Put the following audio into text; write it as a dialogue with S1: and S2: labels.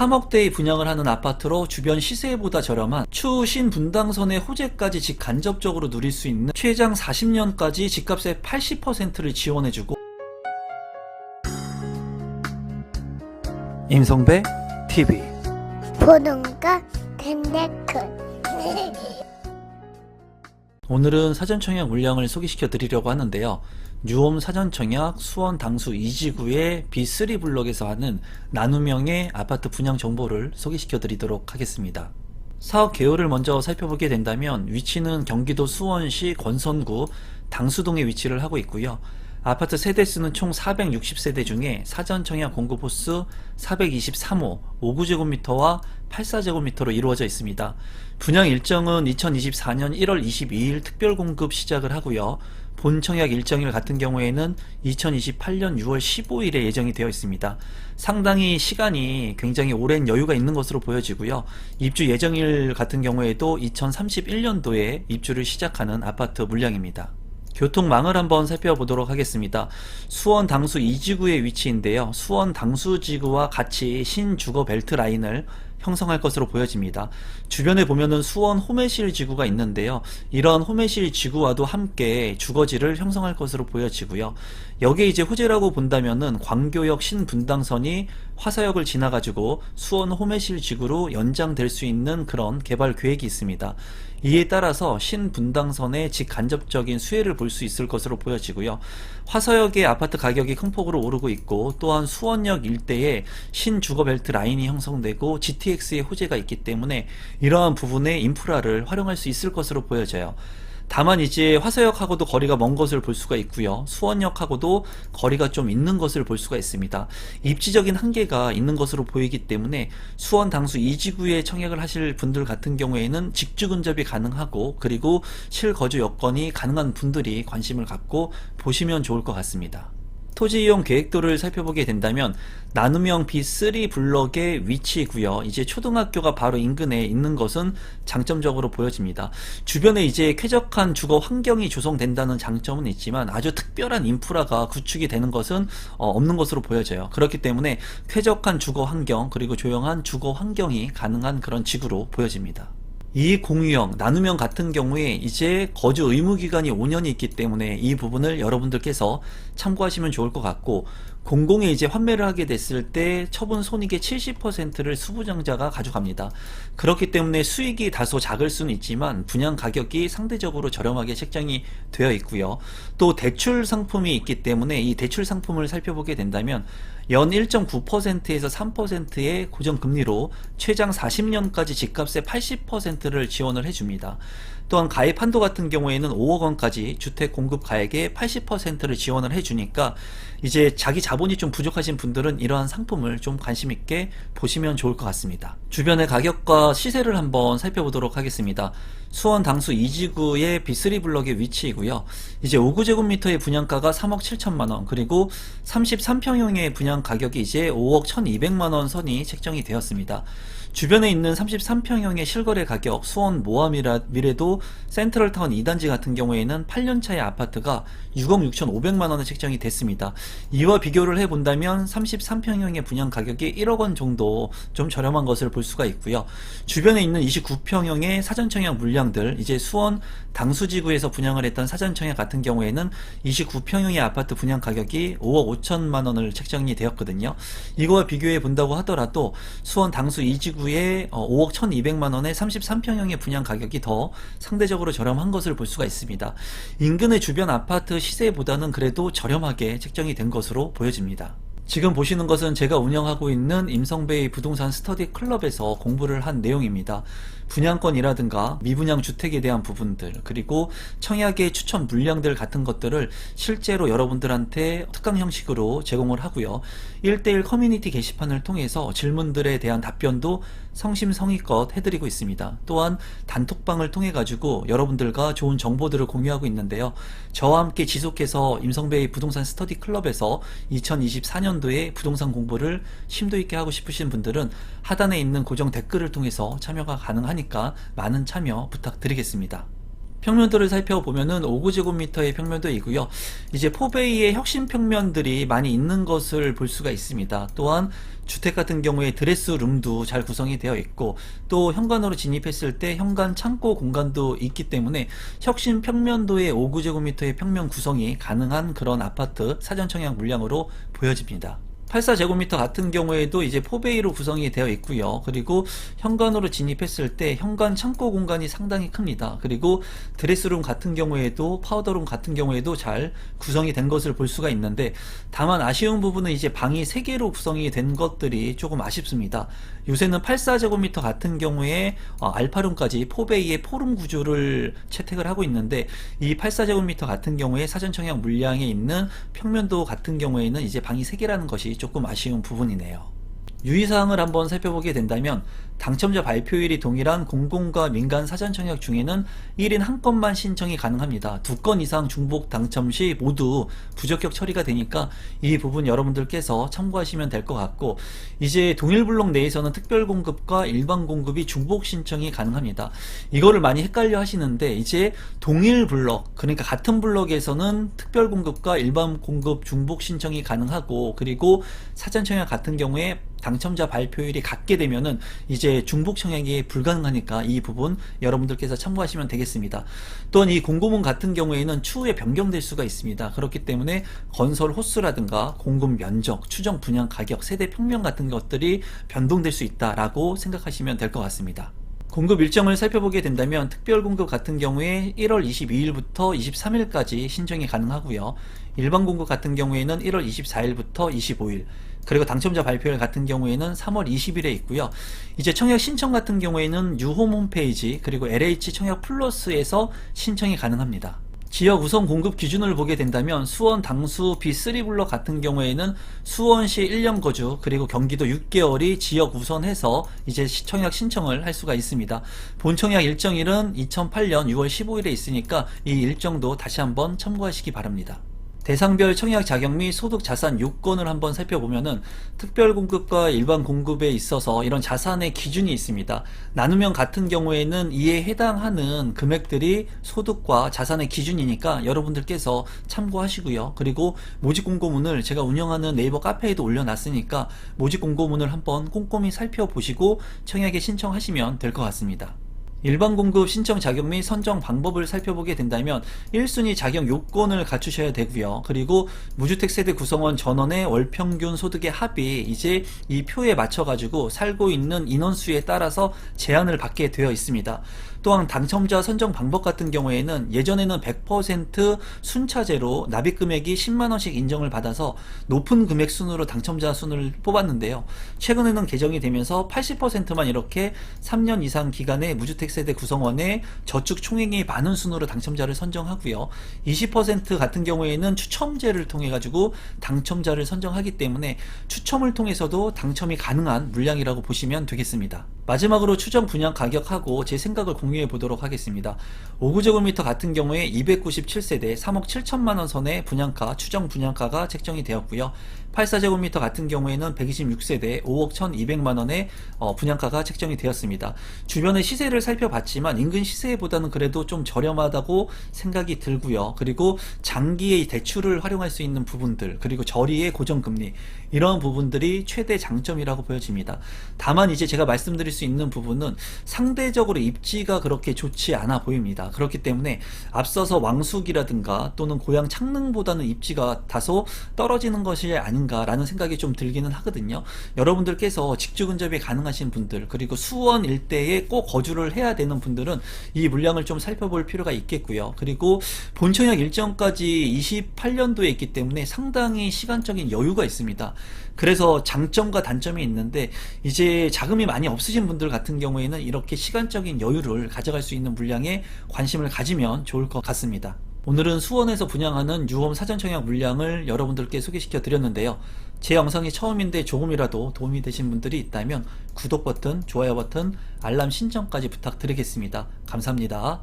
S1: 3억대의 분양을 하는 아파트로 주변 시세보다 저렴한 추후 신분당선의 호재까지 직간접적으로 누릴 수 있는 최장 40년까지 집값의 80%를 지원해주고 임성배 TV
S2: 보동과 텐데크.
S1: 오늘은 사전청약 물량을 소개시켜 드리려고 하는데요. 뉴홈 사전청약 수원 당수 2지구의 B3 블록에서 하는 나눔형의 아파트 분양 정보를 소개시켜 드리도록 하겠습니다. 사업 개요를 먼저 살펴보게 된다면 위치는 경기도 수원시 권선구 당수동에 위치를 하고 있고요. 아파트 세대수는 총 460세대 중에 사전청약 공급 호수 423호 59제곱미터와 84제곱미터로 이루어져 있습니다. 분양 일정은 2024년 1월 22일 특별 공급 시작을 하고요. 본 청약 일정일 같은 경우에는 2028년 6월 15일에 예정이 되어 있습니다. 상당히 시간이 굉장히 오랜 여유가 있는 것으로 보여지고요. 입주 예정일 같은 경우에도 2031년도에 입주를 시작하는 아파트 물량입니다. 교통망을 한번 살펴보도록 하겠습니다. 수원 당수 2지구의 위치인데요. 수원 당수 지구와 같이 신주거 벨트 라인을 형성할 것으로 보여집니다. 주변에 보면은 수원 호매실 지구가 있는데요. 이런 호매실 지구와도 함께 주거지를 형성할 것으로 보여지고요. 여기에 이제 호재라고 본다면은 광교역 신분당선이 화서역을 지나가지고 수원 호매실 지구로 연장될 수 있는 그런 개발 계획이 있습니다. 이에 따라서 신분당선의 직간접적인 수혜를 볼 수 있을 것으로 보여지고요. 화서역의 아파트 가격이 큰 폭으로 오르고 있고 또한 수원역 일대에 신주거벨트 라인이 형성되고 GTX의 호재가 있기 때문에 이러한 부분의 인프라를 활용할 수 있을 것으로 보여져요. 다만 이제 화서역하고도 거리가 먼 것을 볼 수가 있고요. 수원역하고도 거리가 좀 있는 것을 볼 수가 있습니다. 입지적인 한계가 있는 것으로 보이기 때문에 수원 당수 2지구에 청약을 하실 분들 같은 경우에는 직주 근접이 가능하고 그리고 실거주 여건이 가능한 분들이 관심을 갖고 보시면 좋을 것 같습니다. 토지 이용 계획도를 살펴보게 된다면 나눔형 B3 블럭의 위치고요. 이제 초등학교가 바로 인근에 있는 것은 장점적으로 보여집니다. 주변에 이제 쾌적한 주거 환경이 조성된다는 장점은 있지만 아주 특별한 인프라가 구축이 되는 것은 어, 없는 것으로 보여져요. 그렇기 때문에 쾌적한 주거 환경 그리고 조용한 주거 환경이 가능한 그런 지구로 보여집니다. 이 공유형, 나눔형 같은 경우에 이제 거주 의무 기간이 5년이 있기 때문에 이 부분을 여러분들께서 참고하시면 좋을 것 같고 공공에 이제 환매를 하게 됐을 때 처분 손익의 70%를 수부장자가 가져갑니다. 그렇기 때문에 수익이 다소 작을 수는 있지만 분양 가격이 상대적으로 저렴하게 책정이 되어 있고요. 또 대출 상품이 있기 때문에 이 대출 상품을 살펴보게 된다면 연 1.9%에서 3%의 고정금리로 최장 40년까지 집값의 80%를 지원을 해줍니다. 또한 가입 한도 같은 경우에는 5억 원까지 주택 공급 가액의 80%를 지원을 해주니까 이제 자기 자 본이 좀 부족하신 분들은 이러한 상품을 좀 관심 있게 보시면 좋을 것 같습니다. 주변의 가격과 시세를 한번 살펴보도록 하겠습니다. 수원 당수 2지구의 B3 블럭의 위치이고요. 이제 5구제곱미터의 분양가가 3억 7천만 원, 그리고 33평형의 분양 가격이 이제 5억 1,200만 원 선이 책정이 되었습니다. 주변에 있는 33평형의 실거래 가격 수원 모함이라 미래도 센트럴타운 2단지 같은 경우에는 8년차의 아파트가 6억 6,500만 원에 책정이 됐습니다. 이와 비교를 해본다면 33평형의 분양 가격이 1억 원 정도 좀 저렴한 것을 볼 수가 있고요. 주변에 있는 29평형의 사전청약 물량들 이제 수원 당수지구에서 분양을 했던 사전청약 같은 경우에는 29평형의 아파트 분양 가격이 5억 5천만 원을 책정이 되었거든요. 이거와 비교해 본다고 하더라도 수원 당수 2지구 지구에 5억 1,200만 원의 33평형의 분양 가격이 더 상대적으로 저렴한 것을 볼 수가 있습니다. 인근의 주변 아파트 시세보다는 그래도 저렴하게 책정이 된 것으로 보여집니다. 지금 보시는 것은 제가 운영하고 있는 임성베이 부동산 스터디 클럽에서 공부를 한 내용입니다. 분양권이라든가 미분양 주택에 대한 부분들 그리고 청약의 추천 물량들 같은 것들을 실제로 여러분들한테 특강 형식으로 제공을 하고요. 1대1 커뮤니티 게시판을 통해서 질문들에 대한 답변도 성심성의껏 해드리고 있습니다. 또한 단톡방을 통해 가지고 여러분들과 좋은 정보들을 공유하고 있는데요. 저와 함께 지속해서 임성베이 부동산 스터디 클럽에서 2024 년도에 부동산 공부를 심도 있게 하고 싶으신 분들은 하단에 있는 고정 댓글을 통해서 참여가 가능하니까 많은 참여 부탁드리겠습니다. 평면도를 살펴보면은 5구제곱미터의 평면도이고요. 이제 포베이의 혁신 평면들이 많이 있는 것을 볼 수가 있습니다. 또한 주택 같은 경우에 드레스룸도 잘 구성이 되어 있고 또 현관으로 진입했을 때 현관 창고 공간도 있기 때문에 혁신 평면도의 5구제곱미터의 평면 구성이 가능한 그런 아파트 사전 청약 물량으로 보여집니다. 84제곱미터 같은 경우에도 이제 포베이로 구성이 되어 있고요. 그리고 현관으로 진입했을 때 현관 창고 공간이 상당히 큽니다. 그리고 드레스룸 같은 경우에도 파우더룸 같은 경우에도 잘 구성이 된 것을 볼 수가 있는데 다만 아쉬운 부분은 이제 방이 3개로 구성이 된 것들이 조금 아쉽습니다. 요새는 84제곱미터 같은 경우에 어, 알파룸까지 포베이의 포룸 구조를 채택을 하고 있는데 이 84제곱미터 같은 경우에 사전 청약 물량에 있는 평면도 같은 경우에는 이제 방이 3개라는 것이 조금 아쉬운 부분이네요. 유의사항을 한번 살펴보게 된다면 당첨자 발표일이 동일한 공공과 민간 사전 청약 중에는 1인 한 건만 신청이 가능합니다. 두 건 이상 중복 당첨 시 모두 부적격 처리가 되니까 이 부분 여러분들께서 참고하시면 될 것 같고 이제 동일 블록 내에서는 특별 공급과 일반 공급이 중복 신청이 가능합니다. 이거를 많이 헷갈려 하시는데 이제 동일 블록 그러니까 같은 블록에서는 특별 공급과 일반 공급 중복 신청이 가능하고 그리고 사전 청약 같은 경우에 당첨자 발표일이 같게 되면은 이제 중복 청약이 불가능하니까 이 부분 여러분들께서 참고하시면 되겠습니다. 또한 이 공고문 같은 경우에는 추후에 변경될 수가 있습니다. 그렇기 때문에 건설 호수라든가 공급 면적, 추정 분양 가격, 세대 평면 같은 것들이 변동될 수 있다라고 생각하시면 될 것 같습니다. 공급 일정을 살펴보게 된다면 특별 공급 같은 경우에 1월 22일부터 23일까지 신청이 가능하고요. 일반 공급 같은 경우에는 1월 24일부터 25일, 그리고 당첨자 발표일 같은 경우에는 3월 20일에 있고요. 이제 청약 신청 같은 경우에는 유홈 홈페이지 그리고 LH 청약 플러스에서 신청이 가능합니다. 지역 우선 공급 기준을 보게 된다면 수원 당수 B3 블럭 같은 경우에는 수원시 1년 거주 그리고 경기도 6개월이 지역 우선해서 이제 시청약 신청을 할 수가 있습니다. 본청약 일정일은 2008년 6월 15일에 있으니까 이 일정도 다시 한번 참고하시기 바랍니다. 대상별 청약 자격 및 소득 자산 요건을 한번 살펴보면은 특별 공급과 일반 공급에 있어서 이런 자산의 기준이 있습니다. 나누면 같은 경우에는 이에 해당하는 금액들이 소득과 자산의 기준이니까 여러분들께서 참고하시고요. 그리고 모집 공고문을 제가 운영하는 네이버 카페에도 올려놨으니까 모집 공고문을 한번 꼼꼼히 살펴보시고 청약에 신청하시면 될 것 같습니다. 일반 공급 신청 자격 및 선정 방법을 살펴보게 된다면 1순위 자격 요건을 갖추셔야 되고요. 그리고 무주택 세대 구성원 전원의 월 평균 소득의 합이 이제 이 표에 맞춰 가지고 살고 있는 인원수에 따라서 제한을 받게 되어 있습니다. 또한 당첨자 선정 방법 같은 경우에는 예전에는 100% 순차제로 납입 금액이 10만 원씩 인정을 받아서 높은 금액 순으로 당첨자 순을 뽑았는데요. 최근에는 개정이 되면서 80%만 이렇게 3년 이상 기간의 무주택 세대 구성원의 저축 총액이 많은 순으로 당첨자를 선정하고요. 20% 같은 경우에는 추첨제를 통해 가지고 당첨자를 선정하기 때문에 추첨을 통해서도 당첨이 가능한 물량이라고 보시면 되겠습니다. 마지막으로 추정 분양 가격하고 제 생각을 공유해 보도록 하겠습니다. 5구제곱미터 같은 경우에 297세대 3억 7천만 원 선의 분양가 추정 분양가가 책정이 되었고요. 84제곱미터 같은 경우에는 126세대 5억 1,200만 원의 어, 분양가가 책정이 되었습니다. 주변의 시세를 살펴 봤지만 인근 시세보다는 그래도 좀 저렴하다고 생각이 들고요. 그리고 장기의 대출을 활용할 수 있는 부분들 그리고 저리의 고정금리 이런 부분들이 최대 장점이라고 보여집니다. 다만 이제 제가 말씀드릴 수 있는 부분은 상대적으로 입지가 그렇게 좋지 않아 보입니다. 그렇기 때문에 앞서서 왕숙이라든가 또는 고향 창릉보다는 입지가 다소 떨어지는 것이 아닌가라는 생각이 좀 들기는 하거든요. 여러분들께서 직주 근접이 가능하신 분들 그리고 수원 일대에 꼭 거주를 해야 되는 분들은 이 물량을 좀 살펴볼 필요가 있겠고요. 그리고 본청약 일정까지 28년도에 있기 때문에 상당히 시간적인 여유가 있습니다. 그래서 장점과 단점이 있는데 이제 자금이 많이 없으신 분들 같은 경우에는 이렇게 시간적인 여유를 가져갈 수 있는 물량에 관심을 가지면 좋을 것 같습니다. 오늘은 수원에서 분양하는 유홈 사전청약 물량을 여러분들께 소개시켜 드렸는데요. 제 영상이 처음인데 조금이라도 도움이 되신 분들이 있다면 구독 버튼, 좋아요 버튼, 알람 신청까지 부탁드리겠습니다. 감사합니다.